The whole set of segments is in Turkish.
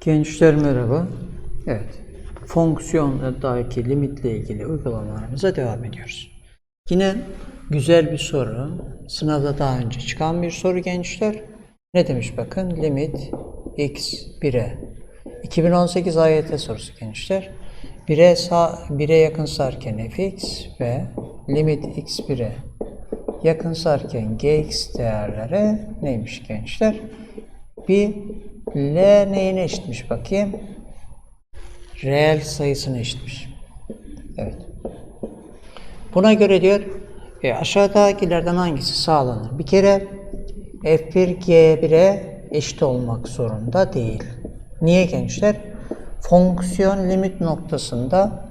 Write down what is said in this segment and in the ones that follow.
Gençler merhaba. Evet. Fonksiyondaki limitle ilgili uygulamalarımıza devam ediyoruz. Yine güzel bir soru. Sınavda daha önce çıkan bir soru gençler. Ne demiş bakın? Limit x 1'e. 2018 AYT sorusu gençler. 1'e sağ 1'e yakın sarken fx ve limit x 1'e yakın sarken gx değerleri neymiş gençler? Bir L neyine eşitmiş bakayım? Reel sayısına eşitmiş. Evet. Buna göre diyor e, aşağıdakilerden hangisi sağlanır? Bir kere F1 G1'e eşit olmak zorunda değil. Niye gençler? Fonksiyon limit noktasında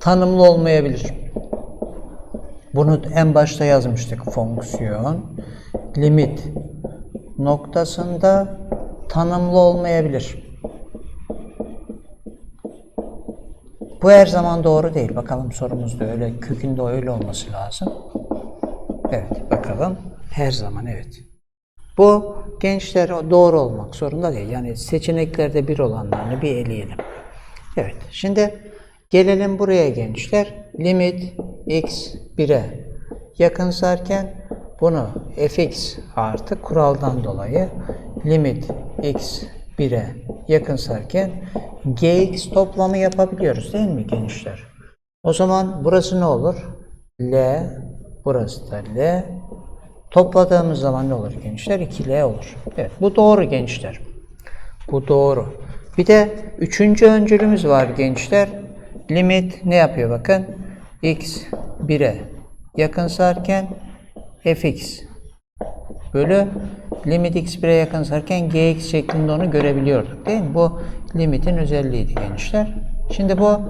tanımlı olmayabilir. Bunu en başta yazmıştık. Fonksiyon limit noktasında tanımlı olmayabilir. Bu her zaman doğru değil. Bakalım sorumuzda öyle kökünde öyle olması lazım. Evet bakalım. Her zaman evet. Bu gençler doğru olmak zorunda değil. Yani seçeneklerde bir olanlarını bir eleyelim. Evet. Şimdi gelelim buraya gençler. Limit x 1'e yakınsarken bunu fx artı kuraldan dolayı limit x 1'e yakınsarken gx toplamı yapabiliyoruz değil mi gençler? O zaman burası ne olur? L, burası da L. Topladığımız zaman ne olur gençler? 2L olur. Evet bu doğru gençler. Bu doğru. Bir de üçüncü öncülümüz var gençler. Limit ne yapıyor bakın? x 1'e yakınsarken fx bölü limit x1'e yakınsarken gx şeklinde onu görebiliyorduk değil mi? Bu limitin özelliğiydi gençler. Şimdi bu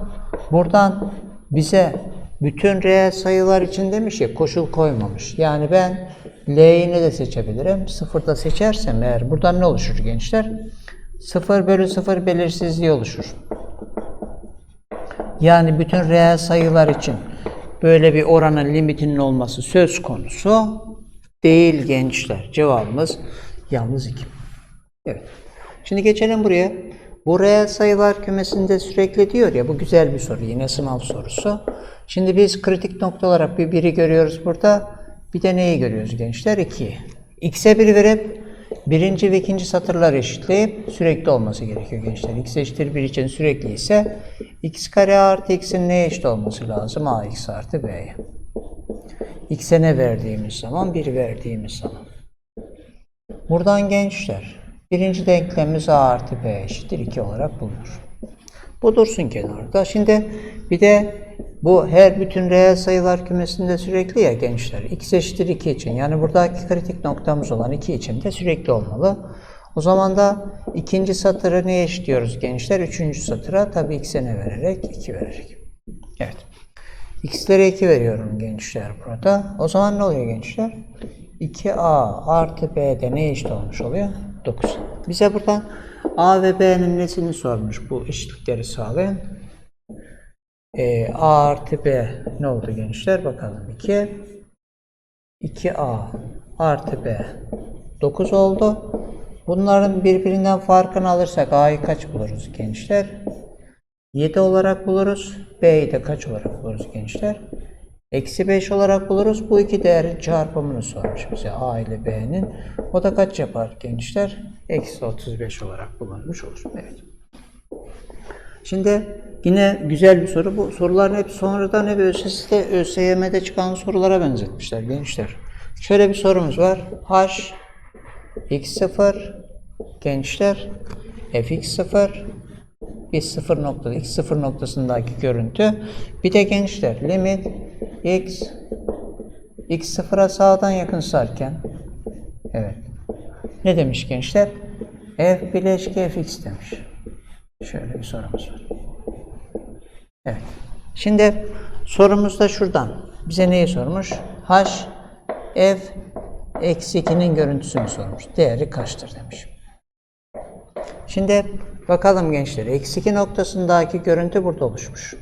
buradan bize bütün reel sayılar için demiş ya koşul koymamış. Yani ben l'yi ne de seçebilirim? Sıfırda seçersem eğer buradan ne oluşur gençler? 0 bölü 0 belirsizliği oluşur. Yani bütün reel sayılar için böyle bir oranın limitinin olması söz konusu değil gençler. Cevabımız yalnız 2. Evet. Şimdi geçelim buraya. Bu reel sayılar kümesinde sürekli diyor ya bu güzel bir soru yine sınav sorusu. Şimdi biz kritik nokta olarak bir biri görüyoruz burada. Bir de neyi görüyoruz gençler? 2. X'e 1 verip birinci ve ikinci satırlar eşitleyip sürekli olması gerekiyor gençler. X eşittir 1 için sürekli ise x kare artı x'in neye eşit olması lazım? ax artı b'ye. X'e ne verdiğimiz zaman? 1 verdiğimiz zaman. Buradan gençler, birinci denklemimiz a artı b eşittir 2 olarak bulunur. Bu dursun kenarda. Şimdi bir de bu her bütün reel sayılar kümesinde sürekli ya gençler. X eşittir 2 için. Yani buradaki kritik noktamız olan 2 için de sürekli olmalı. O zaman da ikinci satırı neye eşitliyoruz gençler? Üçüncü satıra tabii x'e ne vererek? 2 vererek. Evet. X'lere 2 veriyorum gençler burada. O zaman ne oluyor gençler? 2A artı B'de ne eşit olmuş oluyor? 9. Bize buradan A ve B'nin nesini sormuş bu eşitlikleri sağlayan. Ee, A artı B ne oldu gençler? Bakalım 2. 2A artı B 9 oldu. Bunların birbirinden farkını alırsak A'yı kaç buluruz gençler? 7 olarak buluruz. B'yi de kaç olarak buluruz gençler? Eksi 5 olarak buluruz. Bu iki değerin çarpımını sormuş bize A ile B'nin. O da kaç yapar gençler? Eksi 35 olarak bulunmuş olur. Evet. Şimdi yine güzel bir soru. Bu soruların hep sonradan hep ÖSS'de, ÖSYM'de çıkan sorulara benzetmişler gençler. Şöyle bir sorumuz var. H x0 gençler fx0 bir sıfır noktada x sıfır noktasındaki görüntü. Bir de gençler limit x x sıfıra sağdan yakın sarken evet. Ne demiş gençler? f bileşki fx demiş. Şöyle bir sorumuz var. Evet. Şimdi sorumuz da şuradan. Bize neyi sormuş? h f eksi 2'nin görüntüsünü sormuş. Değeri kaçtır demiş. Şimdi bakalım gençler. Eksi 2 noktasındaki görüntü burada oluşmuş.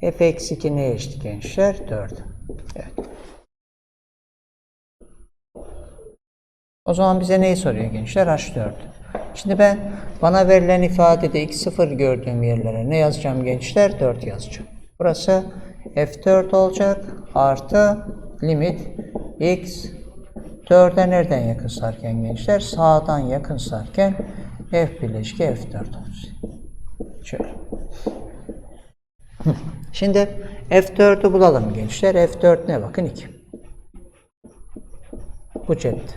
F eksi 2 neye eşit gençler? 4. Evet. O zaman bize neyi soruyor gençler? H4. Şimdi ben bana verilen ifadede x0 gördüğüm yerlere ne yazacağım gençler? 4 yazacağım. Burası f4 olacak artı limit x 4'e nereden yakın sarken gençler? Sağdan yakın sarken f bileşki f4 olacak. Şöyle. Şimdi f4'ü bulalım gençler. f4 ne? Bakın 2. Bu cepte.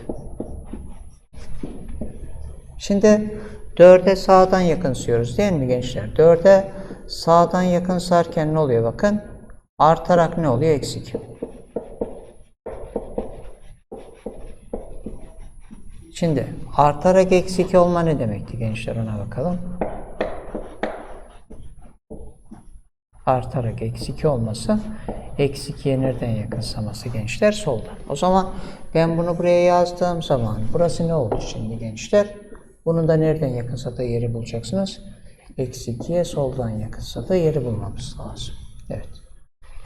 Şimdi 4'e sağdan yakınsıyoruz değil mi gençler? 4'e sağdan yakınsarken ne oluyor bakın? Artarak ne oluyor? Eksi 2. Şimdi artarak eksi 2 olma ne demekti gençler ona bakalım. Artarak eksi 2 olması eksi 2'ye nereden yakınsaması gençler soldan. O zaman ben bunu buraya yazdığım zaman burası ne oldu şimdi gençler? Bunun da nereden yakınsa da yeri bulacaksınız. Eksi 2'ye soldan yakınsa da yeri bulmamız lazım. Evet.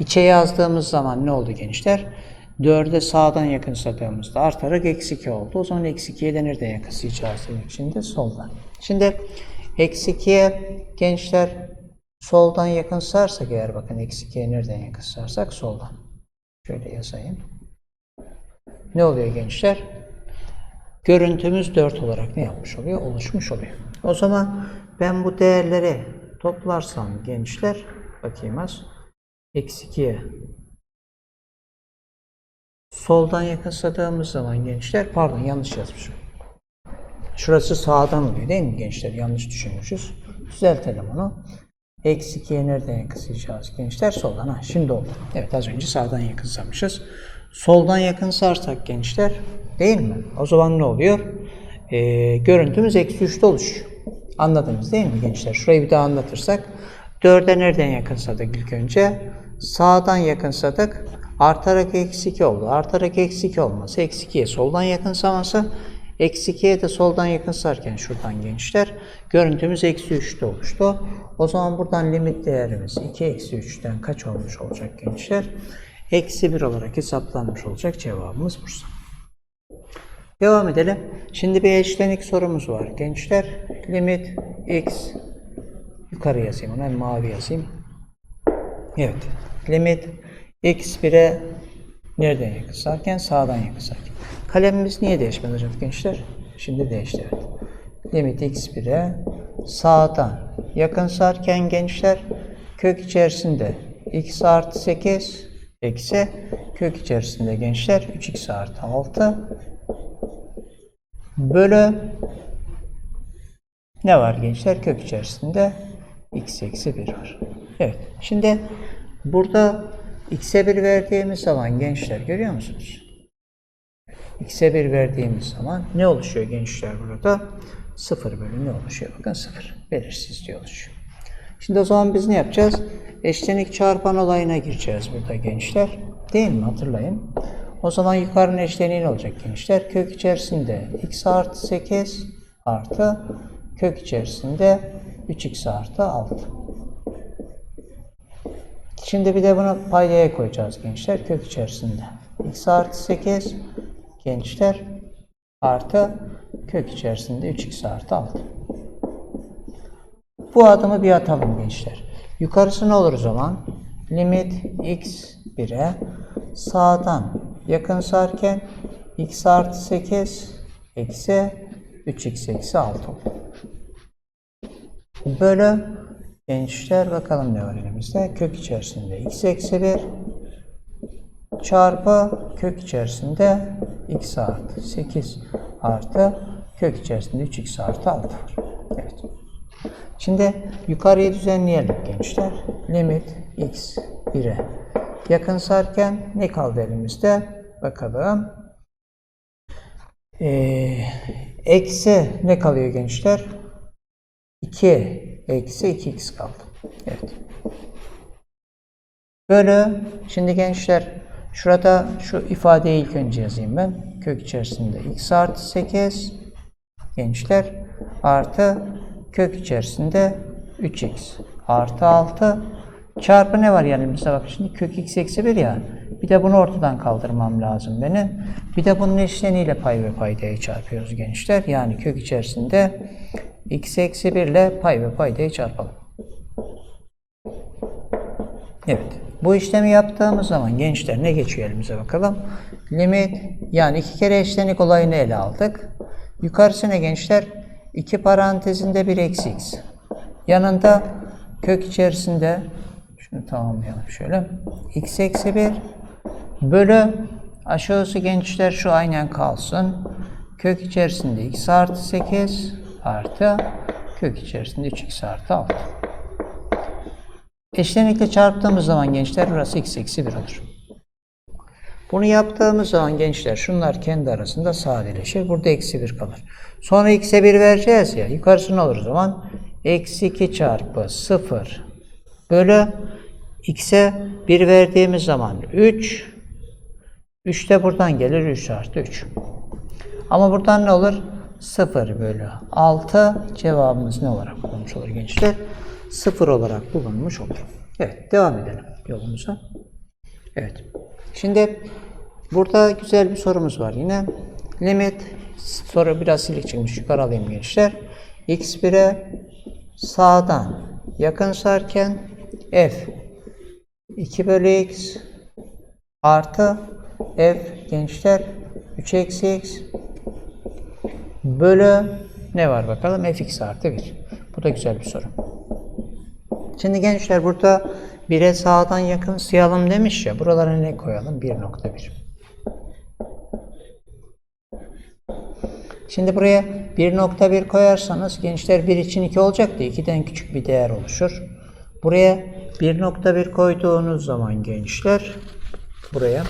İçe yazdığımız zaman ne oldu gençler? 4'e sağdan yakınsadığımızda artarak eksi 2 oldu. O zaman eksi 2'ye de nereden yakınsayacağız demek şimdi soldan. Şimdi eksi 2'ye gençler soldan yakınsarsak eğer bakın eksi 2'ye nereden yakınsarsak soldan. Şöyle yazayım. Ne oluyor gençler? Görüntümüz 4 olarak ne yapmış oluyor? Oluşmuş oluyor. O zaman ben bu değerleri toplarsam gençler bakayım az. Eksi 2'ye soldan yakınsadığımız zaman gençler pardon yanlış yazmışım. Şurası sağdan oluyor değil mi gençler? Yanlış düşünmüşüz. Düzeltelim onu. Eksi 2'ye nereden yakınsayacağız gençler? Soldan. Ha, şimdi oldu. Evet az önce sağdan yakınsamışız. Soldan yakınsarsak gençler değil mi? O zaman ne oluyor? Ee, görüntümüz eksi 3'te oluşuyor. Anladınız değil mi gençler? Şurayı bir daha anlatırsak. 4'e nereden yakınsadık ilk önce? Sağdan yakınsadık. Artarak eksi 2 oldu. Artarak eksi 2 olması. Eksi 2'ye soldan yakınsaması. Eksi 2'ye de soldan yakınsarken şuradan gençler. Görüntümüz eksi 3'te oluştu. O zaman buradan limit değerimiz 2 eksi 3'ten kaç olmuş olacak gençler? Eksi 1 olarak hesaplanmış olacak cevabımız Bursa. Devam edelim. Şimdi bir eşlenik sorumuz var gençler. Limit x yukarı yazayım ona mavi yazayım. Evet. Limit x1'e nereden yakınsarken sağdan yakınsarken. Kalemimiz niye değişmedi hocam gençler? Şimdi değişti evet. Limit x1'e sağdan yakınsarken gençler kök içerisinde x artı 8 eksi kök içerisinde gençler 3x artı 6 bölü ne var gençler? Kök içerisinde x eksi 1 var. Evet. Şimdi burada x'e 1 verdiğimiz zaman gençler görüyor musunuz? x'e 1 verdiğimiz zaman ne oluşuyor gençler burada? 0 bölü ne oluşuyor? Bakın 0. Belirsizliği oluşuyor. Şimdi o zaman biz ne yapacağız? Eşlenik çarpan olayına gireceğiz burada gençler. Değil mi? Hatırlayın. O zaman yukarının eşleniği ne olacak gençler? Kök içerisinde x artı 8 artı kök içerisinde 3x artı 6. Şimdi bir de bunu paydaya koyacağız gençler kök içerisinde. x artı 8 gençler artı kök içerisinde 3x artı 6. Bu adımı bir atalım gençler. Yukarısı ne olur o zaman? Limit x 1'e sağdan yakınsarken x artı 8 eksi 3x eksi 6 olur. Bölü gençler bakalım ne var elimizde. Kök içerisinde x eksi 1 çarpı kök içerisinde x artı 8 artı kök içerisinde 3x artı 6 var. Evet. Şimdi yukarıyı düzenleyelim gençler. Limit x 1'e yakınsarken ne kaldı elimizde? Bakalım. Ee, eksi ne kalıyor gençler? 2 eksi 2x kaldı. Evet. Bölü. Şimdi gençler şurada şu ifadeyi ilk önce yazayım ben. Kök içerisinde x artı 8 gençler artı kök içerisinde 3x artı 6 çarpı ne var yanımızda bak şimdi kök x eksi 1 ya Bir de bunu ortadan kaldırmam lazım benim. Bir de bunun eşleniyle pay ve paydayı çarpıyoruz gençler. Yani kök içerisinde x eksi 1 ile pay ve paydayı çarpalım. Evet. Bu işlemi yaptığımız zaman gençler ne geçiyor elimize bakalım. Limit yani iki kere eşlenik olayını ele aldık. Yukarısı ne gençler? 2 parantezinde bir eksi x. Yanında kök içerisinde şunu tamamlayalım şöyle. x eksi 1 bölü aşağısı gençler şu aynen kalsın. Kök içerisinde x artı 8 artı kök içerisinde 3x artı 6. Eşlenikle çarptığımız zaman gençler burası x eksi 1 olur. Bunu yaptığımız zaman gençler şunlar kendi arasında sadeleşir. Burada eksi 1 kalır. Sonra x'e 1 vereceğiz ya. Yukarısı ne olur o zaman? Eksi 2 çarpı 0 bölü x'e 1 verdiğimiz zaman 3 3 de buradan gelir 3 artı 3. Ama buradan ne olur? 0 bölü 6 cevabımız ne olarak bulunmuş olur gençler? 0 olarak bulunmuş olur. Evet devam edelim yolumuza. Evet. Şimdi burada güzel bir sorumuz var yine. Limit soru biraz silik çıkmış. Yukarı alayım gençler. x1'e sağdan yakın sarken f 2 bölü x artı f gençler 3 eksi x bölü ne var bakalım fx artı 1. Bu da güzel bir soru. Şimdi gençler burada 1'e sağdan yakın sayalım demiş ya. Buralara ne koyalım? 1.1. Şimdi buraya 1.1 koyarsanız gençler 1 için 2 olacak da 2'den küçük bir değer oluşur. Buraya 1.1 koyduğunuz zaman gençler buraya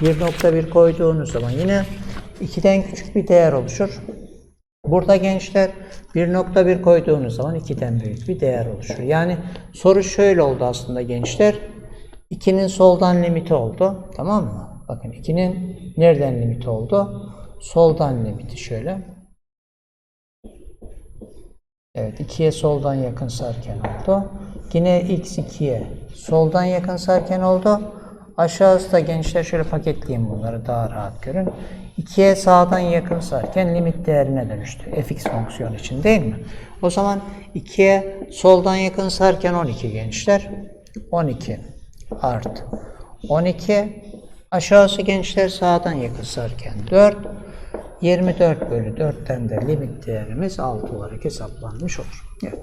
1.1 koyduğunuz zaman yine 2'den küçük bir değer oluşur. Burada gençler 1.1 koyduğunuz zaman 2'den büyük bir değer oluşur. Yani soru şöyle oldu aslında gençler. 2'nin soldan limiti oldu. Tamam mı? Bakın 2'nin nereden limiti oldu? Soldan limiti şöyle. Evet 2'ye soldan yakın sarken oldu. Yine x 2'ye soldan yakın sarken oldu. Aşağısı da gençler şöyle paketleyeyim bunları daha rahat görün. 2'ye sağdan yakın sarken limit değerine dönüştü. fx fonksiyon için değil mi? O zaman 2'ye soldan yakın sarken 12 gençler. 12 artı 12 aşağısı gençler sağdan yakın sarken 4 24 bölü 4'ten de limit değerimiz 6 olarak hesaplanmış olur. Evet.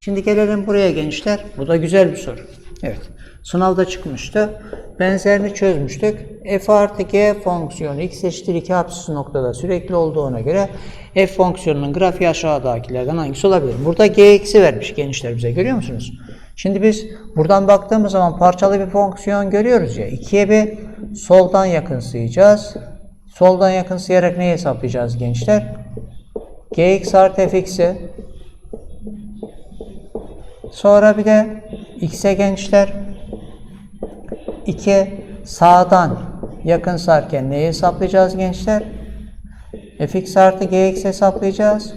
Şimdi gelelim buraya gençler. Bu da güzel bir soru. Evet. Sınavda çıkmıştı. Benzerini çözmüştük. f artı g fonksiyonu x eşittir 2 hapsiz noktada sürekli olduğuna göre f fonksiyonunun grafiği aşağıdakilerden hangisi olabilir? Burada g eksi vermiş gençler bize görüyor musunuz? Şimdi biz buradan baktığımız zaman parçalı bir fonksiyon görüyoruz ya. 2'ye bir soldan yakınsayacağız. Soldan yakınsayarak neyi hesaplayacağız gençler? gx artı fx'i Sonra bir de x'e gençler 2 sağdan yakın sarken neyi hesaplayacağız gençler? fx artı gx hesaplayacağız.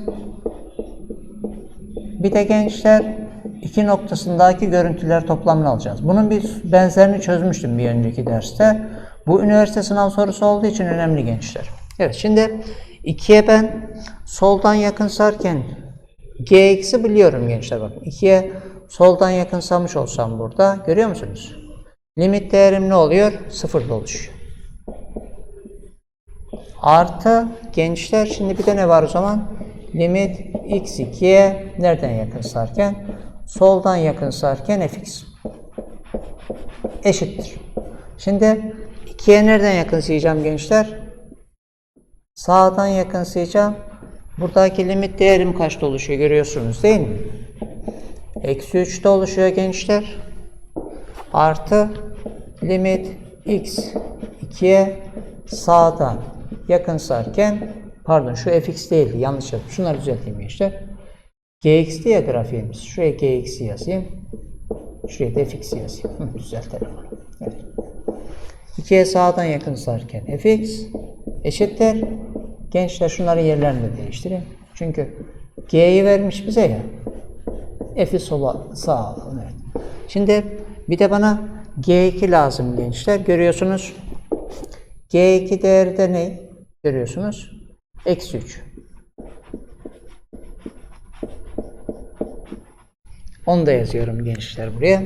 Bir de gençler iki noktasındaki görüntüler toplamını alacağız. Bunun bir benzerini çözmüştüm bir önceki derste. Bu üniversite sınav sorusu olduğu için önemli gençler. Evet şimdi 2'ye ben soldan yakın sarken gx'i biliyorum gençler bakın. 2'ye soldan yakınsamış olsam burada görüyor musunuz? Limit değerim ne oluyor? Sıfırda oluşuyor. Artı gençler şimdi bir de ne var o zaman? Limit x2'ye nereden yakın sarken? Soldan yakın sarken fx. Eşittir. Şimdi 2'ye nereden yakın sayacağım gençler? Sağdan yakın sayacağım. Buradaki limit değerim kaçta oluşuyor görüyorsunuz değil mi? Eksi 3'te oluşuyor gençler. Artı limit x 2'ye sağdan yakın sarken pardon şu fx değildi yanlış yaptım. Şunları düzelteyim gençler. gx diye grafiğimiz. Şuraya gx'i yazayım. Şuraya da fx'i yazayım. Hı, düzeltelim. Evet. 2'ye sağdan yakın sarken fx eşittir. Gençler şunların yerlerini de değiştirin. Çünkü g'yi vermiş bize ya. F'i sola sağa alalım. Evet. Şimdi bir de bana G2 lazım gençler. Görüyorsunuz. G2 değeri de ne? Görüyorsunuz. Eksi 3. Onu da yazıyorum gençler buraya.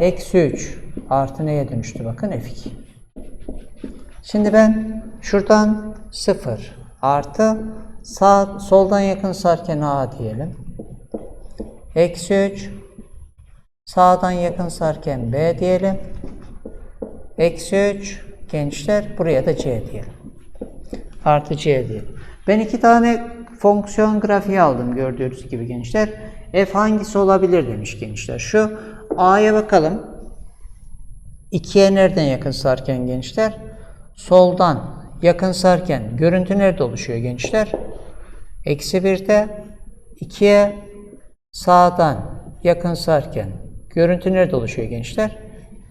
Eksi 3 artı neye dönüştü bakın F2. Şimdi ben şuradan 0 artı sağ soldan yakın sarken A diyelim. Eksi 3 sağdan yakın sarken B diyelim. Eksi 3 gençler buraya da C diyelim. Artı C diyelim. Ben iki tane fonksiyon grafiği aldım gördüğünüz gibi gençler. F hangisi olabilir demiş gençler. Şu A'ya bakalım. 2'ye nereden yakın sarken gençler? Soldan yakın sarken görüntü nerede oluşuyor gençler? Eksi 1'de 2'ye sağdan yakın sarken görüntü nerede oluşuyor gençler?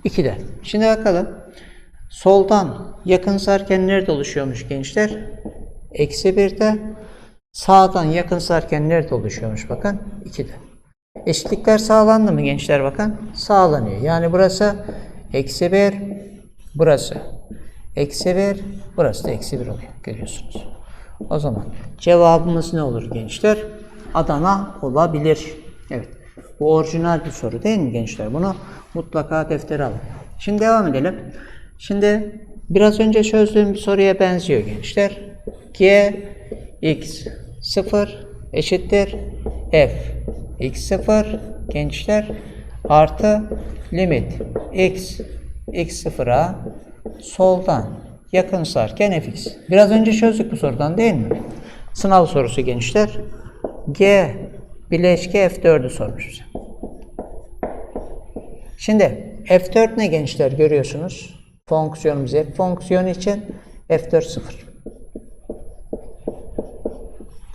2'de. Şimdi bakalım. Soldan yakın sarken nerede oluşuyormuş gençler? Eksi 1'de. Sağdan yakın sarken nerede oluşuyormuş bakın? 2'de. Eşitlikler sağlandı mı gençler bakın? Sağlanıyor. Yani burası eksi 1, burası eksi 1, burası da eksi 1 oluyor. Görüyorsunuz. O zaman cevabımız ne olur gençler? Adana olabilir. Evet. Bu orijinal bir soru değil mi gençler? Bunu mutlaka deftere alın. Şimdi devam edelim. Şimdi biraz önce çözdüğüm bir soruya benziyor gençler. G x 0 eşittir f x 0 gençler artı limit x x 0'a soldan yakın sarken fx. Biraz önce çözdük bu sorudan değil mi? Sınav sorusu gençler. G bileşke F4'ü sormuş bize. Şimdi F4 ne gençler görüyorsunuz? Fonksiyonumuz F fonksiyonu için F4 0.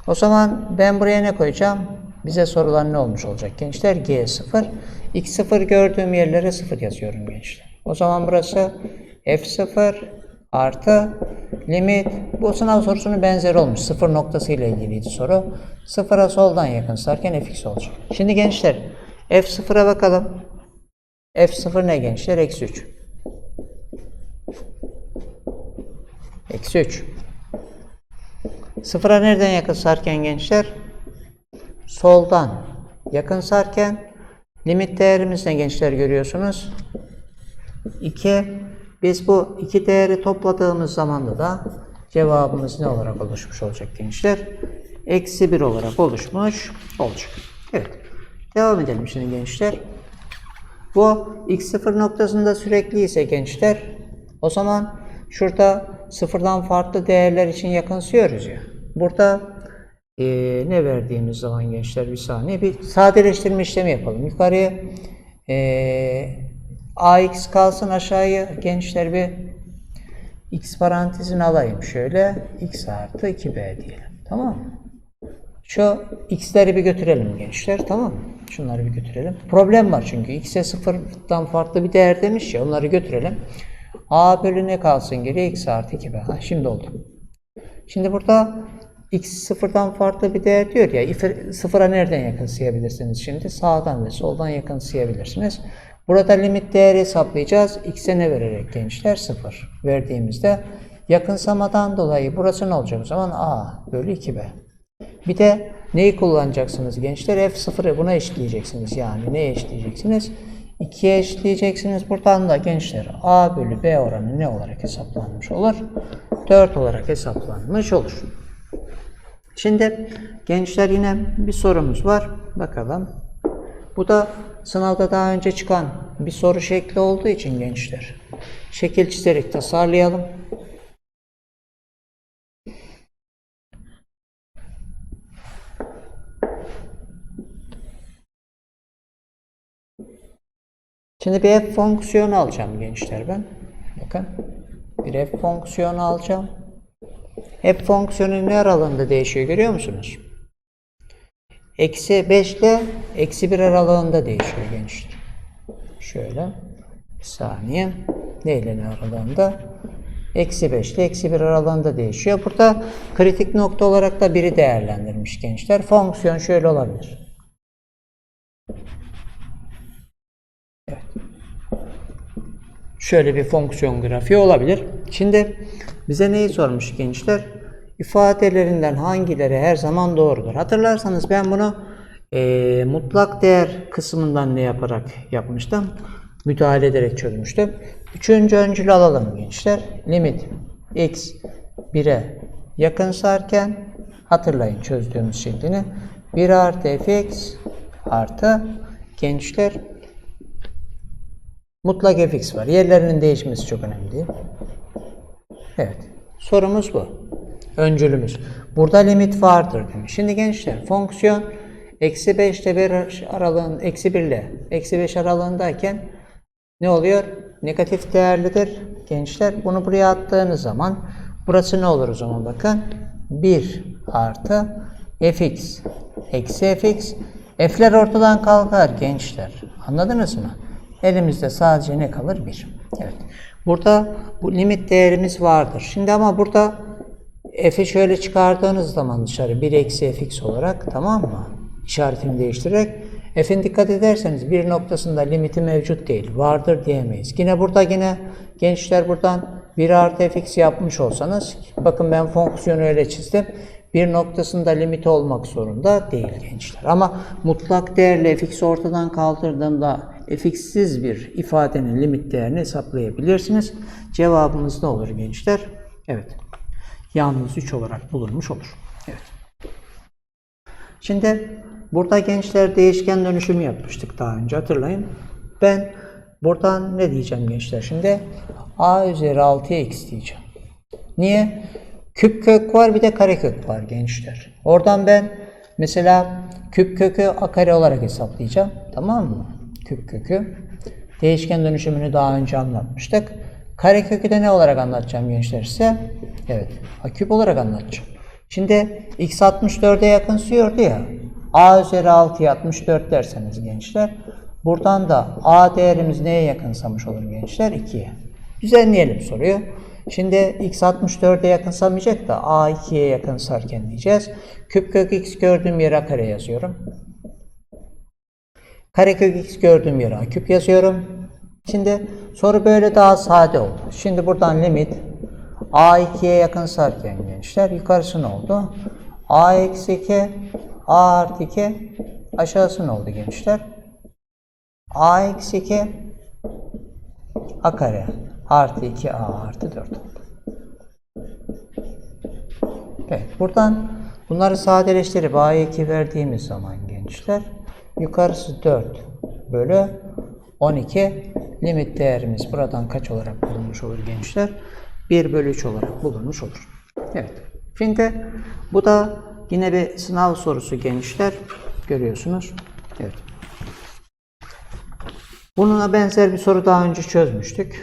O zaman ben buraya ne koyacağım? Bize sorulan ne olmuş olacak gençler? G0. X0 gördüğüm yerlere 0 yazıyorum gençler. O zaman burası F0 artı limit. Bu sınav sorusunun benzeri olmuş. Sıfır noktası ile ilgiliydi soru. Sıfıra soldan yakın sarken fx olacak. Şimdi gençler F0'a bakalım. F0 ne gençler? Eksi 3. Eksi 3. Sıfıra nereden yakın sarken gençler? Soldan yakın sarken limit değerimiz ne gençler görüyorsunuz? 2. Biz bu iki değeri topladığımız zaman da cevabımız ne olarak oluşmuş olacak gençler? Eksi 1 olarak oluşmuş olacak. Evet. Devam edelim şimdi gençler. Bu x0 noktasında sürekli ise gençler o zaman şurada sıfırdan farklı değerler için yakınsıyoruz ya. Burada eee, ne verdiğimiz zaman gençler bir saniye bir sadeleştirme işlemi yapalım. Yukarıya eee ax kalsın aşağıya gençler bir x parantezini alayım şöyle x artı 2b diyelim. Tamam? Şu x'leri bir götürelim gençler tamam? Şunları bir götürelim. Problem var çünkü x'e sıfırdan farklı bir değer demiş ya onları götürelim. a bölü ne kalsın geriye x artı 2b. Ha, şimdi oldu. Şimdi burada x sıfırdan farklı bir değer diyor ya sıfıra nereden yakınsayabilirsiniz şimdi? Sağdan ve soldan yakınsayabilirsiniz. Burada limit değeri hesaplayacağız. x'e ne vererek gençler? 0 verdiğimizde yakınsamadan dolayı burası ne olacak o zaman? a bölü 2b. Bir de neyi kullanacaksınız gençler? F0'ı buna eşitleyeceksiniz. Yani neye eşitleyeceksiniz? 2'ye eşitleyeceksiniz. Buradan da gençler A bölü B oranı ne olarak hesaplanmış olur? 4 olarak hesaplanmış olur. Şimdi gençler yine bir sorumuz var. Bakalım. Bu da sınavda daha önce çıkan bir soru şekli olduğu için gençler. Şekil çizerek tasarlayalım. Şimdi bir f fonksiyonu alacağım gençler ben. Bakın. Bir f fonksiyonu alacağım. F fonksiyonu ne aralığında değişiyor görüyor musunuz? Eksi 5 ile eksi 1 aralığında değişiyor gençler. Şöyle. Bir saniye. Ne ile ne aralığında? Eksi 5 ile eksi 1 aralığında değişiyor. Burada kritik nokta olarak da biri değerlendirmiş gençler. Fonksiyon şöyle olabilir. Evet. Şöyle bir fonksiyon grafiği olabilir. Şimdi bize neyi sormuş gençler? İfadelerinden hangileri her zaman doğrudur? Hatırlarsanız ben bunu eee, mutlak değer kısmından ne yaparak yapmıştım? Müdahale ederek çözmüştüm. Üçüncü öncül alalım gençler. Limit x 1'e yakınsarken hatırlayın çözdüğümüz şeklini 1 artı fx artı gençler mutlak fx var. Yerlerinin değişmesi çok önemli. Evet. Sorumuz bu. Öncülümüz. Burada limit vardır demiş. Şimdi gençler fonksiyon eksi 5 ile 1 aralığın eksi 1 ile eksi 5 aralığındayken ne oluyor? Negatif değerlidir. Gençler bunu buraya attığınız zaman burası ne olur o zaman bakın. 1 artı fx eksi fx f'ler ortadan kalkar gençler. Anladınız mı? Elimizde sadece ne kalır? 1. Evet. Burada bu limit değerimiz vardır. Şimdi ama burada f'i şöyle çıkardığınız zaman dışarı 1 eksi fx olarak tamam mı? İşaretini değiştirerek f'in dikkat ederseniz bir noktasında limiti mevcut değil. Vardır diyemeyiz. Yine burada yine gençler buradan 1 artı fx yapmış olsanız bakın ben fonksiyonu öyle çizdim. Bir noktasında limit olmak zorunda değil gençler. Ama mutlak değerle fx'i ortadan kaldırdığımda fx'siz bir ifadenin limit değerini hesaplayabilirsiniz. Cevabımız ne olur gençler? Evet. Yalnız 3 olarak bulunmuş olur. Evet. Şimdi burada gençler değişken dönüşümü yapmıştık daha önce hatırlayın. Ben buradan ne diyeceğim gençler şimdi? a üzeri 6'ya x diyeceğim. Niye? Küp kök var bir de kare kök var gençler. Oradan ben mesela küp kökü a kare olarak hesaplayacağım. Tamam mı? Küp kökü. Değişken dönüşümünü daha önce anlatmıştık. Kare kökü de ne olarak anlatacağım gençler size? Evet. A küp olarak anlatacağım. Şimdi x 64'e yakınsıyordu ya. a üzeri 6'ya 64 derseniz gençler. Buradan da a değerimiz neye yakınsamış olur gençler? 2'ye. Düzenleyelim soruyu. Şimdi x 64'e yakınsamayacak da a 2'ye yakınsarken diyeceğiz. Küp kök x gördüğüm yere kare yazıyorum. Karekök x gördüğüm yere a küp yazıyorum. Şimdi soru böyle daha sade oldu. Şimdi buradan limit a 2'ye yakınsarken gençler yukarısı ne oldu? a eksi 2 a artı 2 aşağısı ne oldu gençler? a eksi 2 a kare artı 2a artı 4 oldu. Evet, buradan bunları sadeleştirip a'ya 2 verdiğimiz zaman gençler yukarısı 4 bölü 12 limit değerimiz buradan kaç olarak bulunmuş olur gençler? 1 bölü 3 olarak bulunmuş olur. Evet. Şimdi bu da yine bir sınav sorusu gençler. Görüyorsunuz. Evet. Bununla benzer bir soru daha önce çözmüştük.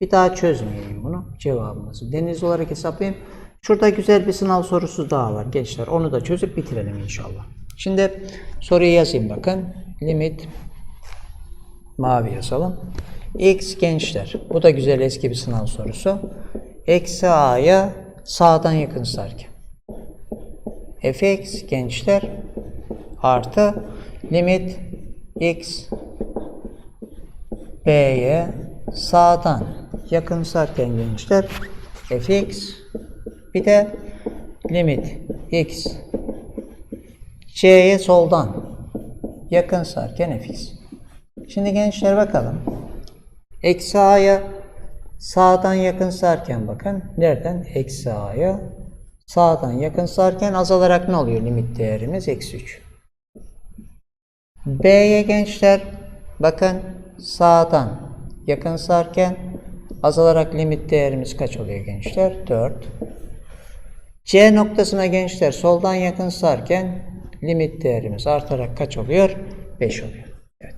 Bir daha çözmeyeyim bunu. Cevabımızı deniz olarak hesaplayayım. Şurada güzel bir sınav sorusu daha var gençler. Onu da çözüp bitirelim inşallah. Şimdi soruyu yazayım bakın. Limit mavi yazalım. X gençler. Bu da güzel eski bir sınav sorusu. Eksi A'ya sağdan yakın sarken. fx gençler artı limit x b'ye sağdan yakın sarken gençler fx bir de limit x c'ye soldan yakın sarken fx. Şimdi gençler bakalım. Eksi a'ya sağdan yakın sarken bakın. Nereden? Eksi a'ya sağdan yakın sarken azalarak ne oluyor limit değerimiz? Eksi 3. B'ye gençler bakın sağdan yakın sarken azalarak limit değerimiz kaç oluyor gençler? 4. C noktasına gençler soldan yakın sarken limit değerimiz artarak kaç oluyor? 5 oluyor. Evet.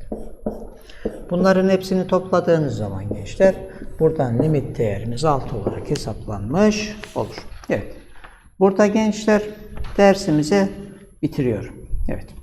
Bunların hepsini topladığınız zaman gençler buradan limit değerimiz 6 olarak hesaplanmış olur. Evet. Burada gençler dersimizi bitiriyorum. Evet.